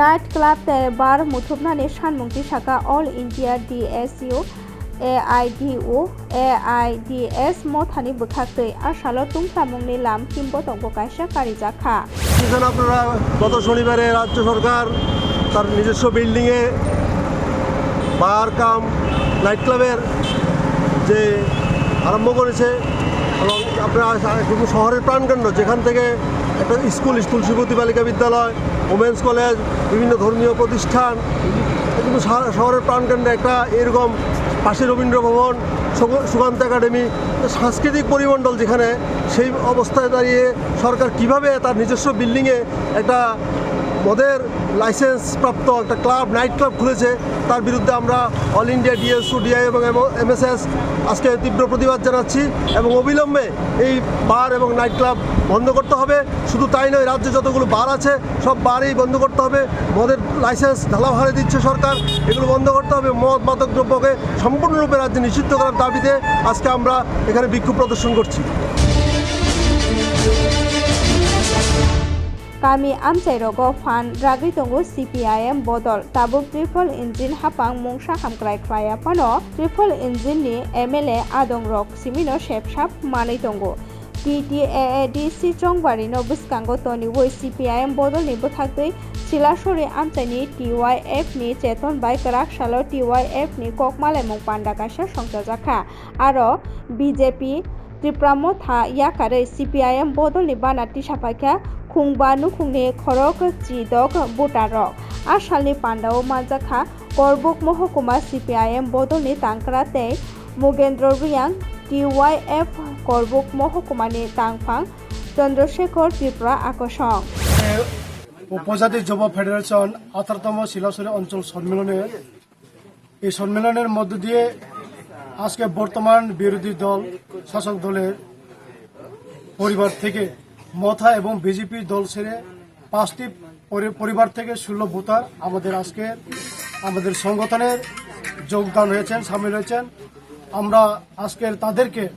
Night club বার মুথুবনানের সানমুক্তি শাখা all India DSU D S মথানি বুখাকই আসালো তুংতামুংনি লাম কিম্ব তঙ্গ কাইসা কারি জাখা আপনারা গত শনিবারে রাজ্য সরকার তার নিজস্ব বিল্ডিংয়ে বার কাম নাইট ক্লাবের যে আরম্ভ করেছে, এবং আপনারা শহরের প্রাণকেন্দ্র, যেখান থেকে একটা স্কুল স্কুল শিশুতি বালিকা বিদ্যালয় ওমেন্স কলেজ বিভিন্ন ধর্মীয় প্রতিষ্ঠান। কিন্তু শহরের প্রাণকেন্দ্রে একটা এরকম পাশে রবীন্দ্র ভবন সুকান্ত একাডেমি সাংস্কৃতিক পরিমণ্ডল যেখানে সেই অবস্থায় দাঁড়িয়ে সরকার কীভাবে তার নিজস্ব বিল্ডিংয়ে একটা মদের লাইসেন্স প্রাপ্ত একটা ক্লাব নাইট ক্লাব খুলেছে তার বিরুদ্ধে আমরা অল ইন্ডিয়া ডিএসউ ডিআই এবং এমএসএস আজকে তীব্র প্রতিবাদ জানাচ্ছি এবং অবিলম্বে এই বার এবং নাইট ক্লাব বন্ধ করতে হবে। শুধু তাই নয়, রাজ্যে যতগুলো বার আছে, সব বারই বন্ধ করতে হবে। মদের লাইসেন্স ঢালাও হারে দিচ্ছে সরকার। এগুলো বন্ধ করতে হবে। মদ, মাদক দ্রব্যকে সম্পূর্ণরূপে রাজ্যে নিষিদ্ধ করার দাবিতে আজকে আমরা এখানে বিক্ষোভ প্রদর্শন করছি। Kami amchai amchairoko fan ragri tongo CPIM bodol tabuk triple engine hapang mungsa hamkrai klaya pano triple engine ni MLA adong rok simino shepshap manai tongo no buskango toni woi CPIM bodol ni buthaktui চিলাসরে আমচাইনি TYF নি চেতন by করাক সালো TYF নি kokmalai mung panda kaisa সংজাজাখা aro BJP ত্রিপ্রামো থা ইয়াকারে সিপিআইএম বদলনি বানাটি সাপাইখা খুংবা নুখুংনি খরক চিদক বুটারক। আসালনি পান্ডাও মানজাখা করবুক মহকুমা সিপিআইএম বদলনি তাংকরাতে মুগেন্দ্র রিয়াং টিওয়াইএফ করবুক মহকুমানি তাংফাং চন্দ্রশেখর ত্রিপুরা আকর্ষণ। উপজাতি যুব ফেডারেশন আঠারোতম শিলাসরে অঞ্চল সম্মেলনের এই সম্মেলনের মধ্য দিয়ে আজকে বর্তমান বিরোধী দল শাসক দলের পরিবার থেকে মথা এবং বিজেপি দল ছেড়ে পাঁচটি পরি- পরিবার থেকে ষোলো ভোটার আমাদের আজকে আমাদের সংগঠনের যোগদান হয়েছেন, সামিল হয়েছেন। আমরা আজকের তাদেরকে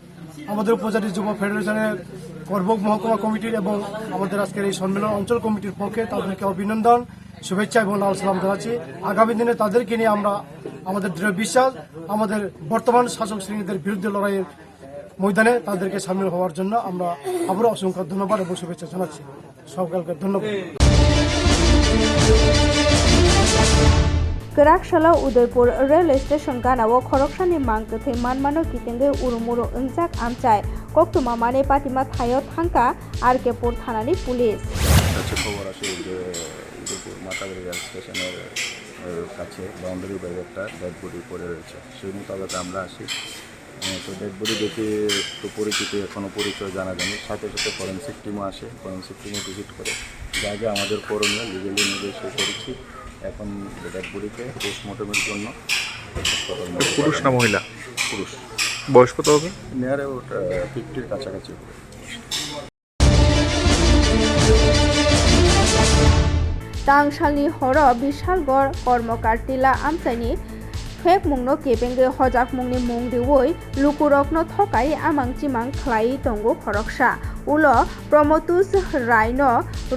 আমাদের উপজাতি যুব ফেডারেশনের করবক মহকুমা কমিটির এবং আমাদের আজকের এই সম্মেলন অঞ্চল কমিটির পক্ষে তাদেরকে অভিনন্দন, শুভেচ্ছা এবং লাল সালাম জানাচ্ছি। আগামী দিনে তাদেরকে নিয়ে আমরা আমাদের দৃঢ় বিশ্বাস, আমাদের বর্তমান শাসক শ্রেণীদের বিরুদ্ধে লড়াইয়ের ময়দানে তাদেরকে সামিল হওয়ার জন্য আমরা আবারও অসংখ্য ধন্যবাদ এবং শুভেচ্ছা জানাচ্ছি। সকলকে ধন্যবাদ। Kerakshalo Udaipur Railway Station ganao khoroksani mangtwthai manmano kitengge urumuro ungjak amchai koktuma mane patima thayo thangka RK Pur থানানি police. কাছে খবর আসে যে উদয়পুর মাতাবাড়ি রেল স্টেশনের কাছে বাউন্ডারি বাইরে একটা ডেড বডি পড়ে রয়েছে। সেই মোতাবেক আমরা আসি। তো ডেড বডি দেখে তো পরিচিতি এখনও পরিচয় জানা যায়নি। সাথে সাথে ফরেন্সিক টিমও আসে ফরেন্সিক টিমও ভিজিট করে। যা আগে আমাদের করণীয় লিগেলি নির্দেশ করেছি। এখন ডেড বডিকে পোস্টমর্টমের জন্য পুরুষ না মহিলা? পুরুষ। বয়স কত হবে? নিয়ারে ওটা ফিফটির কাছাকাছি হবে। তাংসালনি হর বিশালগড় কর্মকার টিলা আমচাইনি মুং দিওই লুকুরকনো থকাই আমাং চিমাং খ্লাই তঙ্গো খরকসা। উলো প্রমতুস রাইনো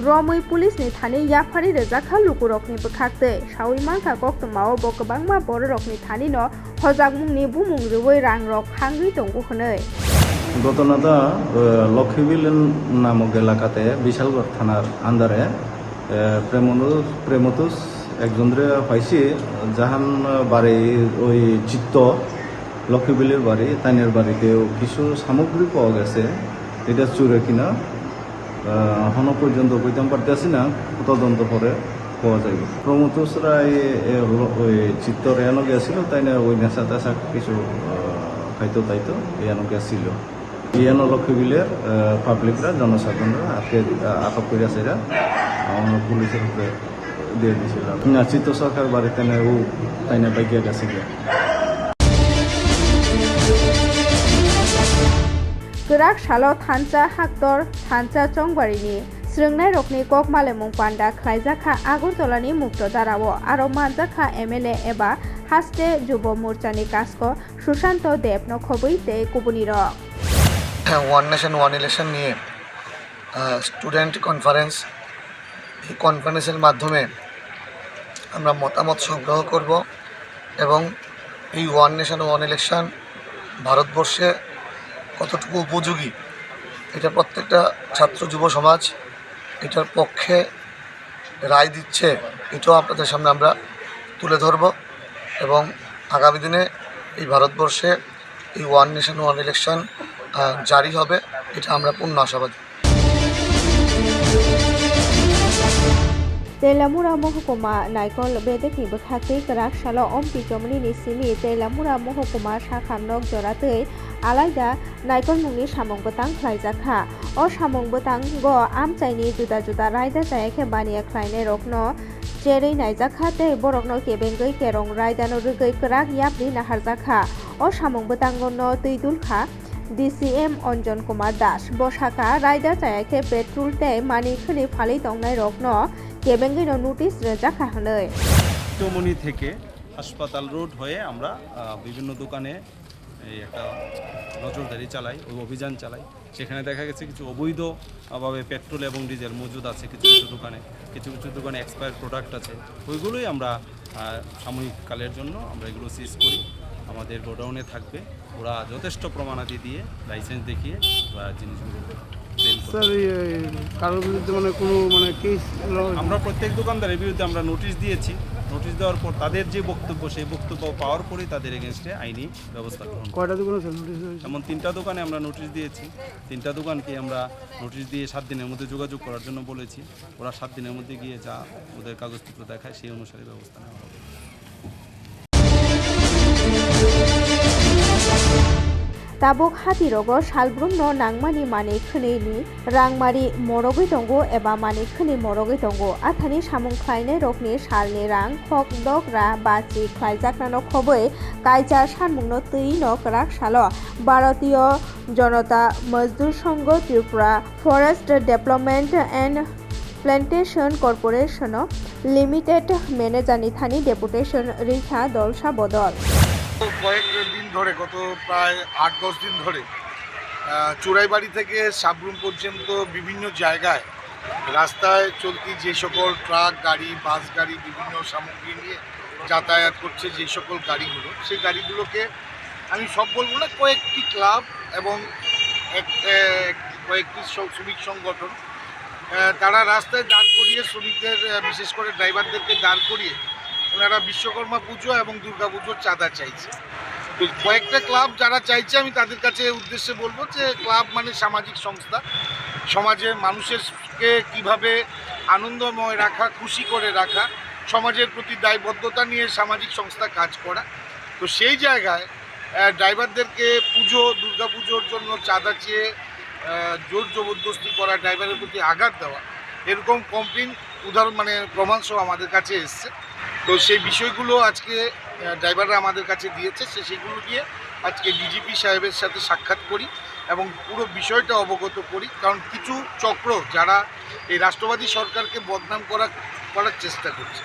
রমৈ পুলিশনি থানি ইয়াফারি রেজাখা লুকুরকনি বখাকতে সাউই মাংখা কক্তমাও বকবাংমা বড় রকনি থানিনো হজাক মুংনি বুমুং রিওই রাং রক হাঙ্গি তঙ্গো হनै ঘটনাটা লক্ষ্মীবিল নামক এলাকাতে বিশালগড় থানার আন্ডারে প্রেমনুস প্রেমতুস একজনরে পাইছি, জাহান বাড়ি, ওই চিত্ত, লক্ষ্মীবিলের বাড়ি, তাইনের বাড়িতেও কিছু সামগ্রী পাওয়া গেছে, এটা চুরে কিনা এখনও পর্যন্ত কইতাম পারতেছি না, তদন্ত করে পাওয়া যাবে প্রমতুসরা এই- এই ওই চিত্তর এনো গেছিল তাই না ওই নেশা টেশা কিছু খাইতো তাইতো এনো গেছিল। ইয়ানো লক্ষ্মীবিলের পাবলিকরা জনসাধারণরা আজকে আটক করে এরা পুলিশের দিয়ে দিয়েছিলাম। না চিত্ত সরকার বাড়িতে না ও তাই না বাইকিয়া গেছে গিয়া। গরাক সালো থানচা হাক্তর থানচা চংবাড়িনি স্রংনাই রকনি কক মালেমুং পান্ডা খ্লাইজাখা আগরতলানি মুক্ত দাঁড়াবো আরও মানজাখা এমএলএ এবা হাস্তে যুব মোর্চানি কাস্ক সুশান্ত দেব নখবই তে কুবুনি রক ওয়ান নেশন ওয়ান ইলেকশন নিয়ে স্টুডেন্ট কনফারেন্স কনফারেন্সের মাধ্যমে আমরা মতামত সংগ্রহ করব এবং এই ওয়ান নেশন, ওয়ান ইলেকশন ভারতবর্ষে কতটুকু উপযোগী, এটা প্রত্যেকটা ছাত্র যুব সমাজ এটার পক্ষে রায় দিচ্ছে, এটাও আপনাদের সামনে আমরা তুলে ধরব এবং আগামী দিনে এই ভারতবর্ষে এই ওয়ান নেশন, ওয়ান ইলেকশন জারি হবে, এটা আমরা পূর্ণ আশাবাদী। Teilamura Mahukuma Naikol Bedeki Bukhati Rakshala Ompi Jomini Simi Teilamura Mahukuma Shakha Nok Joratei আলাদা নাইকল মুনি সামং বোতাং খ্লাইজাখা ও সামং বোতাং গ আম চাইনি জুদা জুদা রায়দা চায়াখে বানিয়া খ্লাইনে রকন জেরে নাইজাখা তে বরকন কেবেঙ্গই কেরং রায়দানো রুগৈ ক্রাক ইয়াবনি নাহারজাখা ও সামং বোতাঙ্গ ন তৈদুলখা ডিসিএম অঞ্জন কুমার দাস বসাকা রায়দা চায়াখে পেট্রোল তে মানি খুনি ফালি তংনাই রকন কেবেঙ্গিনো নোটিস রেজাখা হनै চৌমনি থেকে হাসপাতাল রোড হয়ে আমরা বিভিন্ন দোকানে এই একটা নজরদারি চালাই ওই অভিযান চালাই। সেখানে দেখা গেছে কিছু অবৈধভাবে পেট্রোল এবং ডিজেল মজুদ আছে কিছু কিছু দোকানে। কিছু কিছু দোকানে এক্সপায়ার প্রোডাক্ট আছে। ওইগুলোই আমরা আহ, সাময়িক কালের জন্য আমরা এগুলো সিজ করি। আমাদের গোডাউনে থাকবে। ওরা যথেষ্ট প্রমাণাদি দিয়ে লাইসেন্স দেখিয়ে জিনিসগুলো স্যার কারোর বিরুদ্ধে মানে কোনো মানে কেস আমরা প্রত্যেক দোকানদারের বিরুদ্ধে আমরা নোটিশ দিয়েছি। নোটিশ দেওয়ার পর তাদের যে বক্তব্য সেই বক্তব্য পাওয়ার পরেই তাদের এগেনস্টে আইনি ব্যবস্থা গ্রহণ কয়টা দোকানে নোটিশ এমন তিনটা দোকানে আমরা নোটিশ দিয়েছি। তিনটা দোকানকে আমরা নোটিশ দিয়ে সাত দিনের মধ্যে যোগাযোগ করার জন্য বলেছি। ওরা সাত দিনের মধ্যে গিয়ে যা ওদের কাগজপত্র দেখায় সেই অনুসারে ব্যবস্থা নেওয়া হবে। tabuk hati rogo salbrumno nangmani mani khune ni rangmari morogoi tongo eba mani khune morogoi tongo athani samung khlaine rokni salni rang khok dok ra bachi khlaijaknano khoboe kaija sanmungno tui nok rak salo bharatiyo janata mazdur sangho tripura forest development and plantation corporation limited manager নিথানি deputation রিখা দলসা বদল কয়েক দিন ধরে, গত প্রায় আট, দশ দিন ধরে চোরাইবাড়ি থেকে সাবরুম পর্যন্ত বিভিন্ন জায়গায় রাস্তায় চলতি যে সকল ট্রাক, গাড়ি, বাস গাড়ি, বিভিন্ন সামগ্রী নিয়ে যাতায়াত করছে যে সকল গাড়িগুলো, সেই গাড়িগুলোকে আমি সব বলব না, কয়েকটি ক্লাব এবং এক- কয়েকটি শ্রমিক সংগঠন তারা রাস্তায় দাঁড় করিয়ে শ্রমিকদের বিশেষ করে ড্রাইভারদেরকে দাঁড় করিয়ে ওনারা বিশ্বকর্মা পুজো এবং দুর্গা পুজোর চাঁদা চাইছে। কয়েকটা ক্লাব যারা চাইছে, আমি তাদের কাছে উদ্দেশ্যে বলব যে, ক্লাব মানে সামাজিক সংস্থা। সমাজের মানুষেরকে কীভাবে আনন্দময় রাখা, খুশি করে রাখা, সমাজের প্রতি দায়বদ্ধতা নিয়ে সামাজিক সংস্থা কাজ করা। তো সেই জায়গায় ড্রাইভারদেরকে পুজো, দুর্গা পুজোর জন্য চাঁদা চেয়ে জোর জবরদস্তি করা, ড্রাইভারের প্রতি আঘাত দেওয়া, এরকম কমপ্লেন, উদাহরণ মানে প্রমাণসহ আমাদের কাছে এসছে। তো সেই বিষয়গুলো আজকে ড্রাইভাররা আমাদের কাছে দিয়েছে, সে সেগুলো দিয়ে আজকে ডিজিপি সাহেবের সাথে সাক্ষাৎ করি এবং পুরো বিষয়টা অবগত করি। কারণ কিছু চক্র যারা এই রাষ্ট্রবাদী সরকারকে বদনাম করা, করার চেষ্টা করছে।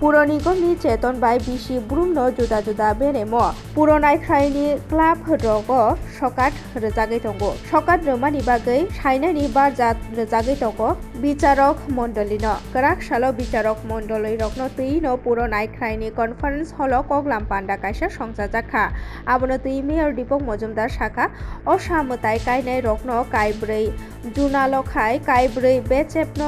পুরনিগমনি চেতন বাই বিশি ચેતનભાઈ બીસી জুদা જુદા જુદા બેનેમો પુરોનાય ক্লাব ક્લાબ সকাত রেজাগে રજાગી সকাত রমানি રમાની બાગઈ বার জাত রেজাগে ટંગો বিচারক মন্ডলী ন। গ্রাক সালো বিচারক মণ্ডলী রগ্ন ন পুরো নাইখ্রাইনি কনফারেন্স হল কগলাম পান্ডা কাইসা সংসার জাখা। আবন তুই মেয়র দীপক মজুমদার শাখা। অসামতাই কাইনাই রগ্ন কাইব্রৈ জুনালো খাই কাইব্রৈ বেচেপন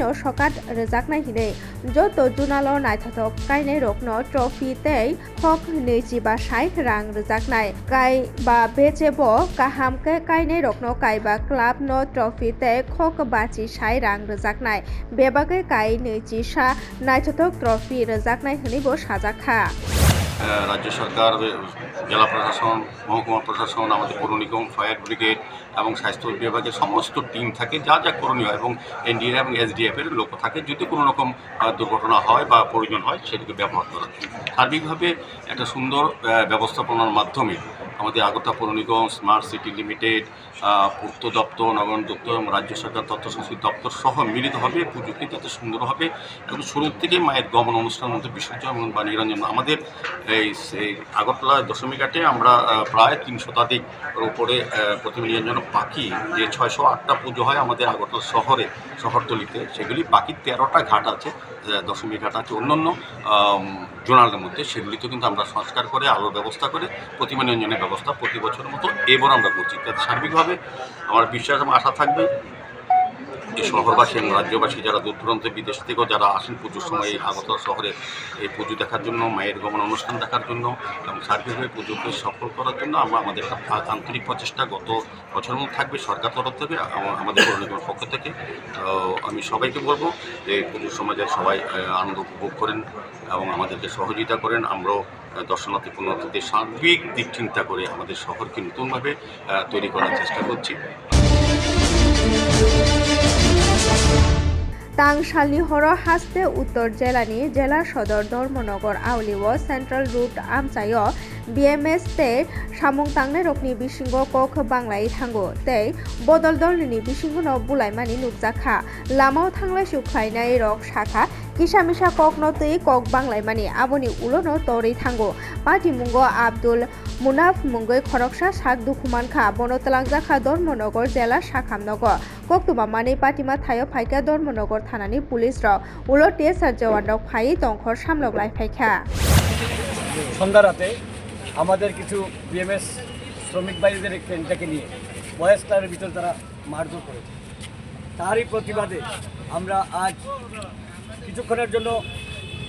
ন সকাত রেজাকনাই হিনে যত জুনালো नायथाथक काइनाय रकनो ट्रफि तै हक नैजिबा साइट रां रोजाकनाय काइ बा बे चेबो काहामके काइनाय रकनो काइबा क्लाब नो ट्रफि तै खक बाचि साइ रां रोजाकनाय बेबागै काइ नैजि सा नायथाथक ट्रफि रोजाकनाय हनैबो साजाखा রাজ্য সরকার জেলা প্রশাসন মহকুমা প্রশাসন আমাদের পৌর নিগম ফায়ার ব্রিগেড এবং স্বাস্থ্য বিভাগের সমস্ত টিম থাকে, যা যা করণীয় এবং এনডিএ এবং এসডিএফ এর লোক থাকে, যদি কোনো রকম দুর্ঘটনা হয় বা প্রয়োজন হয়, সেটাকে ব্যবহার করা সার্বিকভাবে একটা সুন্দর ব্যবস্থাপনার মাধ্যমে আমাদের আগরতলা পৌর নিগম, স্মার্ট সিটি লিমিটেড পূর্ত দপ্তর নগর দপ্তর এবং রাজ্য সরকার তথ্য সংস্কৃতি দপ্তর সহ মিলিতভাবে পুজোকে যাতে সুন্দর হবে এবং শুরু থেকে মায়ের গমন অনুষ্ঠানের মধ্যে বিসর্জন এবং বা নিরঞ্জন আমাদের এই, সেই আগরতলা দশমী ঘাটে আমরা প্রায় তিন শতাধিক উপরে প্রতিমা নিরঞ্জন বাকি যে ছয়শো আটটা পুজো হয় আমাদের আগরতলা শহরে, শহরতলিতে, সেগুলি বাকি তেরোটা ঘাট আছে দশমী ঘাট আছে, অন্যান্য জোনালের মধ্যে, সেগুলিতে কিন্তু আমরা সংস্কার করে, আলোর ব্যবস্থা করে, প্রতিমা নিয়ন্ত্রণের ব্যবস্থা প্রতি বছরের মতো এবার আমরা করছি। তাতে সার্বিকভাবে আমার বিশ্বাস এবং আশা থাকবে যে শহরবাসী এবং রাজ্যবাসী যারা দূর দূরান্ত বিদেশ থেকেও যারা আসেন পুজোর সময় এই আগরতলা শহরে এই পুজো দেখার জন্য, মায়ের গমন অনুষ্ঠান দেখার জন্য এবং সার্বিকভাবে পুজোকে সফল করার জন্য আমরা আমাদের একটা আন্তরিক প্রচেষ্টা গত বছরের মধ্যে থাকবে সরকার তরফ থেকে আমাদের পৌর নিগমের পক্ষ থেকে। আমি সবাইকে বলব যে পুজোর সময় সবাই আনন্দ উপভোগ করেন এবং আমাদেরকে সহযোগিতা করেন। আমরাও দর্শনার্থী পুণ্যার্থীদের সার্বিক দিক চিন্তা করে আমাদের শহরকে নতুনভাবে তৈরি করার চেষ্টা করছি। তাং শালিহর হাস্তে উত্তর জেলানি জেলা সদর ধর্মনগর আউলিও সেন্ট্রাল রুট আমচাই বিএমএস তে সামুং তাংনে রকনি বিসিংগ কক বাংলাই থাঙ্গু তে বদল দলনি বিসিংগ ন বুলাইমানি নুকজাখা লামাও থাংলাই সুখাইনাই রক শাখা কিসা মিশা কক তৈ কক বাংলাইমানি আবনি উলোনো তরে থাঙ্গো। পাটি মুঙ্গ আব্দুল মুনাফ মুঙ্গই খরকসা শাক দুখুমান খা, বনতলাংজা খা, ধর্মনগর জেলা শাখামনগর। কক্তুমা মানে পাটিমা থায় ফাইকা, ধর্মনগর থানানি পুলিশ র উলো টেসার জওয়ান রক ফাই, দংখর সামলক লাই ফাইখা সন্ধ্যা রাতে আমাদের কিছু বিএমএস শ্রমিক বাড়িদের ট্রেনটাকে নিয়ে বয়স ভিতর তারা মারধর করেছে। তারই প্রতিবাদে আমরা আজ কিছুক্ষণের জন্য,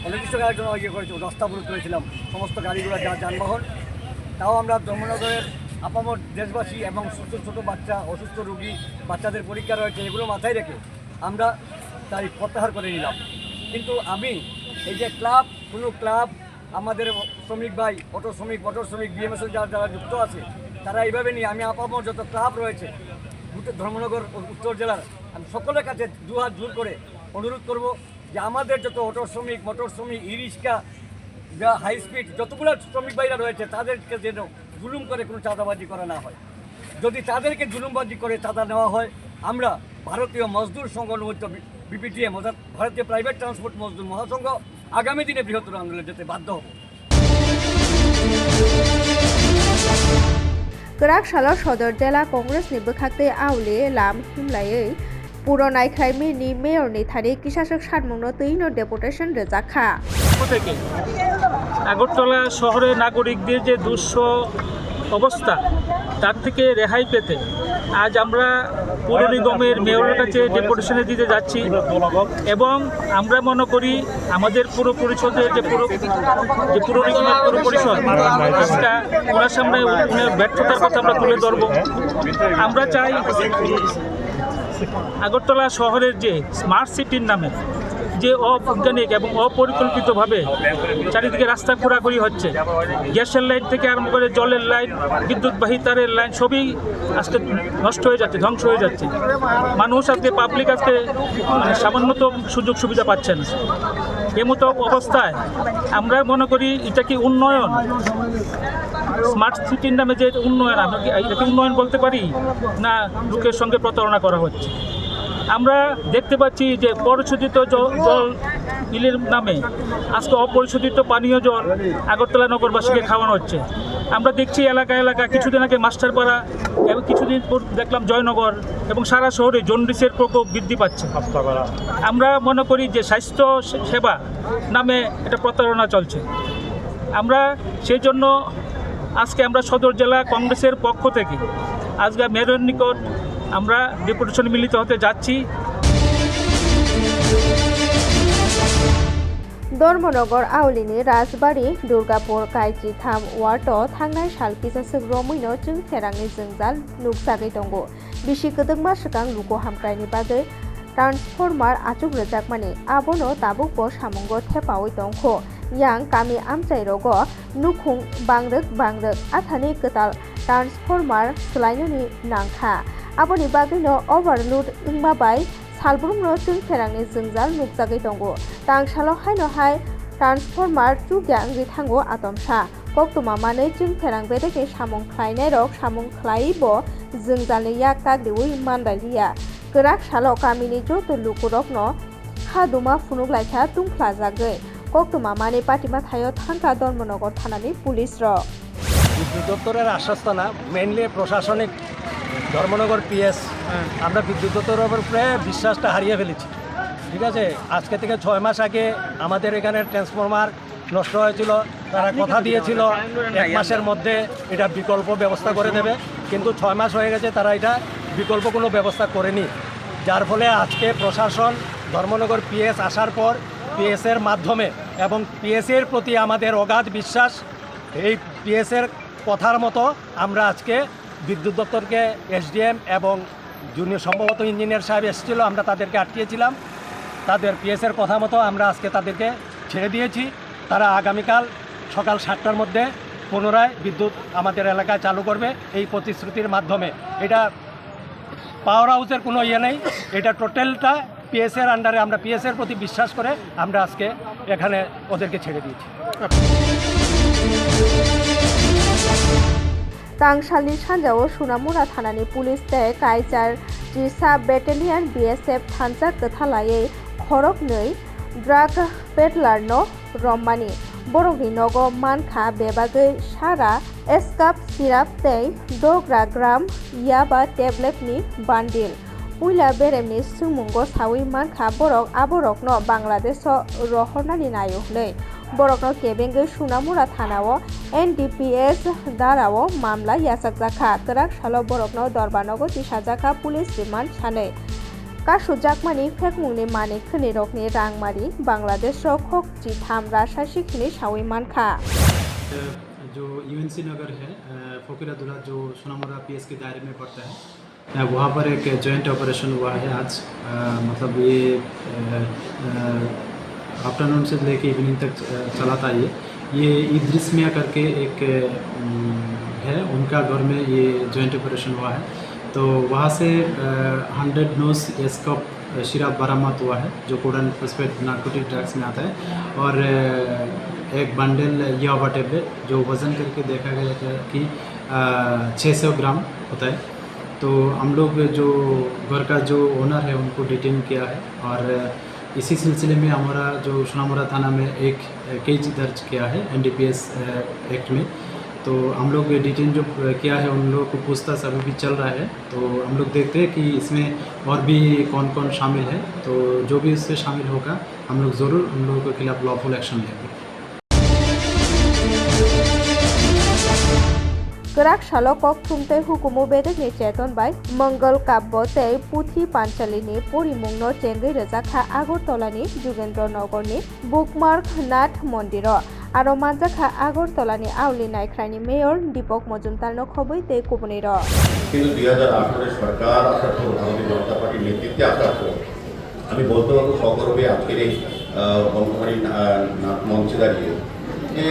অনির্দিষ্টকালের জন্য ইয়ে করেছি, রাস্তা অবরোধ করেছিলাম। সমস্ত গাড়িগুলো যা যানবাহন, তাও আমরা ধর্মনগরের আপামর দেশবাসী এবং ছোটো ছোটো বাচ্চা, অসুস্থ রোগী, বাচ্চাদের পরীক্ষা রয়েছে, এগুলো মাথায় রেখে আমরা তাই প্রত্যাহার করে নিলাম। কিন্তু আমি এই যে ক্লাব, কোনো ক্লাব, আমাদের শ্রমিক ভাই, অটো শ্রমিক, মোটর শ্রমিক বিএমএসএল যারা যারা যুক্ত আছে, তারা এইভাবে নিয়ে, আমি আপামর যত ক্লাব রয়েছে ধর্মনগর উত্তর জেলার, আমি সকলের কাছে দু হাত জোর করে অনুরোধ করব যে আমাদের যত অটো শ্রমিক, মোটর শ্রমিক ই রিক্সা যা হাই স্পিড যতগুলো শ্রমিক বাইরা রয়েছে, তাদেরকে যেন জুলুম করে কোনো চাঁদাবাজি করা না হয়। যদি তাদেরকে জুলুমবাজি করে চাঁদা নেওয়া হয়, আমরা ভারতীয় মজদুর সংঘ অনুমোদিত বিপিটিএম, অর্থাৎ ভারতীয় প্রাইভেট ট্রান্সপোর্ট মজদুর মহাসংঘ, আগামী দিনে বৃহত্তর আন্দোলনে যেতে বাধ্য হব। গরাক সদর জেলা কংগ্রেস নিবখাতে আউলে লাম হিমলাयै পুরো নাইখ্রাইমিনি মেয়রনি থারি কিসাসক সাতমুনো তৈনো ডেপুটেশন রেজাখা থেকে আগরতলা শহরের নাগরিকদের যে দুঃস্ব অবস্থা, তার থেকে রেহাই পেতে আজ আমরা পৌর নিগমের মেয়রের কাছে ডেপুটেশনে দিতে যাচ্ছি এবং আমরা মনে করি আমাদের পুরো পরিষদের যে পুরো যে পুরো নিগমের পুরো পরিষদ আজকে ওনার সামনে ব্যর্থতার কথা আমরা তুলে ধরবো। আমরা চাই আগরতলা শহরের যে স্মার্ট সিটির নামে যে অবৈজ্ঞানিক এবং অপরিকল্পিতভাবে চারিদিকে রাস্তা ঘোরাঘুরি হচ্ছে, গ্যাসের লাইন থেকে আরম্ভ করে জলের লাইন বিদ্যুৎবাহী তারের লাইন সবই আজকে নষ্ট হয়ে যাচ্ছে, ধ্বংস হয়ে যাচ্ছে। মানুষ আজকে পাবলিক আজকে মানে সামান্যত সুযোগ সুবিধা পাচ্ছেন এমতো অবস্থায় আমরা মনে করি এটা কি উন্নয়ন? স্মার্ট সিটির নামে যে উন্নয়ন, আমরা কি উন্নয়ন বলতে পারি? না লোকের সঙ্গে প্রতারণা করা হচ্ছে? আমরা দেখতে পাচ্ছি যে পরিশোধিত জল বিলের নামে আজকে অপরিশোধিত পানীয় জল আগরতলা নগরবাসীকে খাওয়ানো হচ্ছে। আমরা দেখছি এলাকা এলাকা কিছুদিন আগে মাস্টারপাড়া এবং কিছুদিন পর দেখলাম জয়নগর এবং সারা শহরে জন্ডিসের প্রকোপ বৃদ্ধি পাচ্ছে। আমরা মনে করি যে স্বাস্থ্য সেবা নামে এটা প্রতারণা চলছে। আমরা সেই জন্য আজকে আমরা সদর জেলা কংগ্রেসের পক্ষ থেকে আজকে মেয়রের নিকট আমরা ডেপুটেশন মিলিত হতে যাচ্ছি। ধর্মনগর আউলিনি রাজবাড়ি দুর্গাপুর কাইজি থাম ওয়ার্ড থাংনাই সালকিজাসুক রমইন চুং থেরাংনি জুংজাল নুকসাগৈ দंगो বিশি গদংমা সকাং লুকো হামক্রাইনি বাজে ট্রান্সফরমার আচুক রজাকমানি আবনো তাবুক ব সামঙ্গ থেপাওই দंख yang kami amcai rogo nukhung bangrek bangrek athani ketal transformer selainani nangkha aboni bagino overload ingma bai salbrumno chung therangni jungjal nukjagui tongo tangsalo haino hai transformer chugyang rithango atomsa koktoma manei chung therang bedeke samung khlainai rok samung khlaibo jungjali yak kagriwi mandaliya grak salo kamini joto lukurokno খাদুমা ফুনুক লাইখা তুংখ্লাজাগৈ কক্তমা মানে পাটিমা থায় থাঙ্কা ধর্মনগর থানানি police র বিদ্যুৎ দপ্তরের আশ্বাসনা মেইনলি প্রশাসনিক ধর্মনগর পিএস আমরা বিদ্যুৎ উপরে বিশ্বাসটা হারিয়ে ফেলেছি। ঠিক আছে? আজকে থেকে ছয় মাস আগে আমাদের এখানে ট্রান্সফরমার নষ্ট হয়েছিল তারা কথা দিয়েছিল এক মাসের মধ্যে এটা বিকল্প ব্যবস্থা করে দেবে। কিন্তু ছয় মাস হয়ে গেছে তারা এটা বিকল্প কোনো ব্যবস্থা করেনি। যার ফলে আজকে প্রশাসন ধর্মনগর পিএস আসার পর পিএসের মাধ্যমে এবং পিএসের প্রতি আমাদের অগাধ বিশ্বাস এই পিএসের কথার মতো আমরা আজকে বিদ্যুৎ দপ্তরকে এসডিএম এবং জুনিয়র সম্ভবত ইঞ্জিনিয়ার সাহেব এসেছিল, আমরা তাদেরকে আটকিয়েছিলাম। তাদের পিএসের কথা মতো আমরা আজকে তাদেরকে ছেড়ে দিয়েছি। তারা আগামীকাল সকাল সাতটার মধ্যে পুনরায় বিদ্যুৎ আমাদের এলাকায় চালু করবে এই প্রতিশ্রুতির মাধ্যমে। এটা পাওয়ার হাউসের কোনো ইয়ে নেই, এটা টোটালটা পিএসের আন্ডারে আমরা পিএসের প্রতি বিশ্বাস করে আমরা আজকে এখানে ওদেরকে ছেড়ে দিয়েছি। তাংশালি সাজাও সুনামুরা থানানি পুলিশ দেয় কাইচার জিসা ব্যাটেলিয়ান বিএসএফ থানচা কথালায়ে খরক নই ড্রাগ পেডলার ন রম্মানি বরগি নগ মানখা, বেবাগে, সারা, এসকাপ, সিরাপ তেই দগ্রা গ্রাম, ইয়াবা টেবলেটনি বান্ডিল, পুইলা বেরেমনি, সুমুঙ্গ, সাউই, মানখা, বরক, আবরক ন বাংলাদেশ রহনানি নায়ক নই। केबेंगै सुनामुरा थानाव एनडिपिएस दाराव मामला यासाकजाखा तराक सालो बरकनो दरबानगो तिसाजाखा पुलिस रिमान्ड सानै कासु जाकमानि फेकमुंनि मानिक खोनि रकनि रांमारि बांलादेश खक जिथाम रासासि खिनि सावै मानखा जो यूएनसी नगर है फ़कीरदुल्ला जो सोनामुरा पीएस के दायरे में पड़ता है अ, वहाँ पर एक जॉइंट ऑपरेशन हुआ है आज अ, मतलब ये आफ्टरनून से लेके इवनिंग तक चला था ये। ये इद्रिस मियाँ करके एक है, उनका घर में ये जॉइंट ऑपरेशन हुआ है। तो वहाँ से हंड्रेड नोस एस्कॉप शराब बरामद हुआ है, जो कोडन फॉस्फेट नार्कोटिक ड्रग्स में आता है। और एक बंडल यावा टेबलेट जो वज़न करके देखा गया था कि छः सौ ग्राम होता है। तो हम लोग जो घर का जो ओनर है, उनको डिटेन किया है। और इसी सिलसिले में हमारा जो सोनामुरा थाना में एक केस दर्ज किया है एनडीपीएस एक्ट में। तो हम लोग डिटेन जो किया है, उन लोगों को पूछताछ अभी भी चल रहा है। तो हम लोग देखते हैं कि इसमें और भी कौन कौन शामिल है। तो जो भी इससे शामिल होगा, हम लोग ज़रूर उन लोगों के खिलाफ लॉफुल एक्शन लेंगे। કરાક શાલકોક ચુમતે હુકુમો બેદગને ચેતનભાઈ મંગલ કાબ્બતે પુથી પાંચાલીની પરિમુંગનો ચેંગી રજાખા આગરતલાની যুগেন্দ্রনগরনি বুকমার্ক নাথ মন্দির। আরও মাজাখা আগরতলানি আউলি নাইখ্রাইনি মেয়র দীপক মজুমদার খবই তে কুপনির কিন্তু দুই হাজার আঠারো সরকার আসার ভারতীয় জনতা পার্টির নেতৃত্বে আসার আমি বলতে পারব আজকের এই মঞ্চে দাঁড়িয়ে যে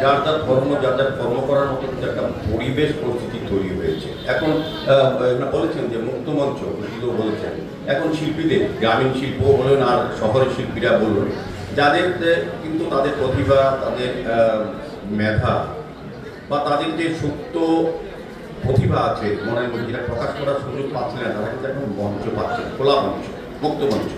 যার যার ধর্ম, যার যার কর্ম করার মতো কিন্তু একটা পরিবেশ পরিস্থিতি তৈরি হয়েছে। এখন বলেছেন যে মুক্তমঞ্চ বলেছেন। এখন শিল্পীদের, গ্রামীণ শিল্প বলুন আর শহরের শিল্পীরা বলুন, যাদের কিন্তু তাদের প্রতিভা, তাদের মেধা বা তাদের যে সুপ্ত প্রতিভা আছে মনের মধ্যে যেটা প্রকাশ করার সুযোগ পাচ্ছে না, তারা কিন্তু এখন মঞ্চ পাচ্ছে খোলা মঞ্চ, মুক্ত মঞ্চ।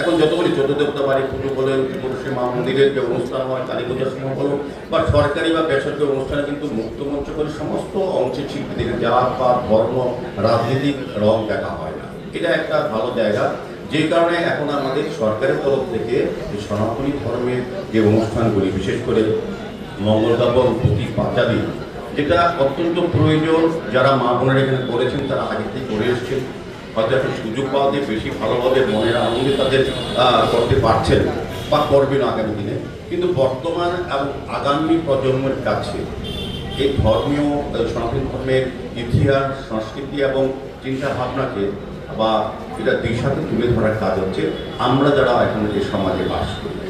এখন যতগুলি চোদ্দ দেবতা বাড়ি পুজো বলেন পুরুষে মা মন্দিরের যে অনুষ্ঠান হয়, কালী পূজার সময় বলুন বা সরকারি বা বেসরকারি অনুষ্ঠানে কিন্তু মুক্ত মঞ্চ করে সমস্ত অংশের শিল্পীদের জাত বা ধর্ম রাজনীতিক রং দেখা হয় না। এটা একটা ভালো জায়গা। যে কারণে এখন আমাদের সরকারের তরফ থেকে সনাতনী ধর্মের যে অনুষ্ঠানগুলি, বিশেষ করে মঙ্গলকাব্য প্রতি পাঁচালি যেটা অত্যন্ত প্রয়োজন। যারা মা বোনেরা এখানে করেছেন, তারা আগে থেকে করে এসছেন। হয়তো একটা সুযোগ পাওয়াতে বেশি ভালোভাবে মনের আনন্দে তাদের করতে পারছেন বা করবে না আগামী দিনে। কিন্তু বর্তমান এবং আগামী প্রজন্মের কাছে এই ধর্মীয় সনাতন ধর্মের ইতিহাস, সংস্কৃতি এবং চিন্তাভাবনাকে বা এটা দিশাতে তুলে ধরার কাজ হচ্ছে, আমরা যারা এখন যে সমাজে বাস করি।